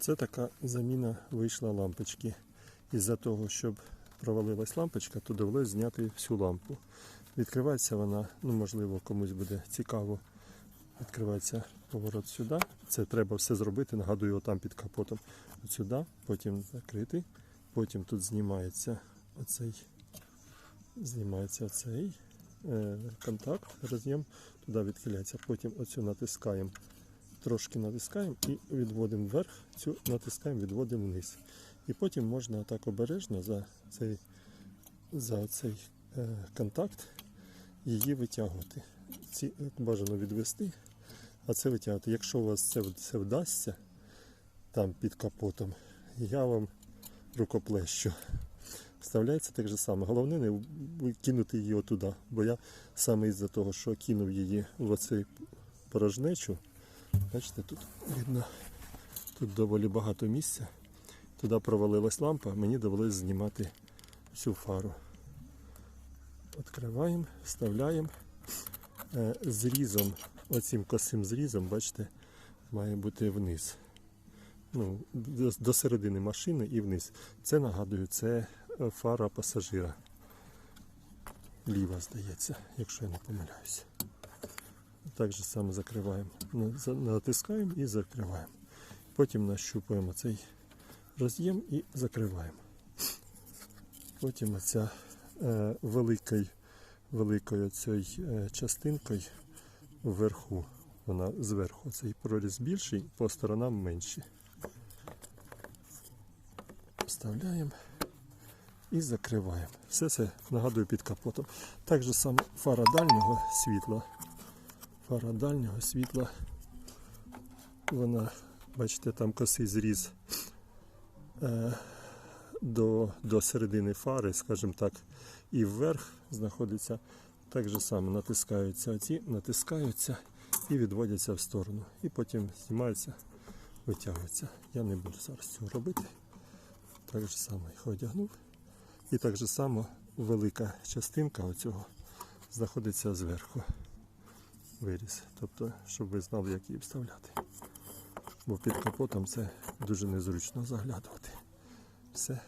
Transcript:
Це така заміна вийшла лампочки. Із-за того, щоб провалилась лампочка, то довелось зняти всю лампу. Відкривається вона, ну можливо, комусь буде цікаво. Відкривається поворот сюди. Це треба все зробити, нагадую, отам під капотом. От сюди, потім закрити, потім тут знімається оцей, знімається оцей е, контакт, роз'єм, туди відхиляється. Потім оцю натискаємо, трошки натискаємо і відводимо вверх, цю натискаємо, відводимо вниз. І потім можна так обережно за цей, за цей е, контакт її витягувати. Ці бажано відвести, а це витягувати. Якщо у вас це, це вдасться там під капотом, я вам рукоплещу. Вставляється так же саме. Головне не кинути її отуди. Бо я саме із-за того, що кинув її в оцей порожнечу. Бачите, тут видно, тут доволі багато місця. Туди провалилась лампа, мені довелось знімати всю фару. Відкриваємо, вставляємо. Е, Зрізом, оцим косим зрізом, бачите, має бути вниз. Ну, до, середини машини і вниз. Це нагадую, це е, фара пасажира. Ліва, здається, якщо я не помиляюся. Так же саме закриваємо. Натискаємо і закриваємо. Потім нащупуємо цей роз'єм і закриваємо. Потім оця е, великою, великою цією е, частинкою вверху, вона зверху, цей проріз більший, по сторонам менші. Вставляємо і закриваємо. Все це нагадую під капотом. Так же само фара дальнього світла. Фара дальнього світла. Вона, бачите, там косий зріз е, до, до середини фари, скажімо так, і вверх знаходиться. Так же само натискаються оці, натискаються і відводяться в сторону. І потім знімаються, витягуються. Я не буду зараз цього робити. Так же само їх одягнув. І так же само велика частинка оцього знаходиться зверху. Виріз. Тобто, щоб ви знали, як її вставляти. Бо під капотом це дуже незручно заглядувати. Все.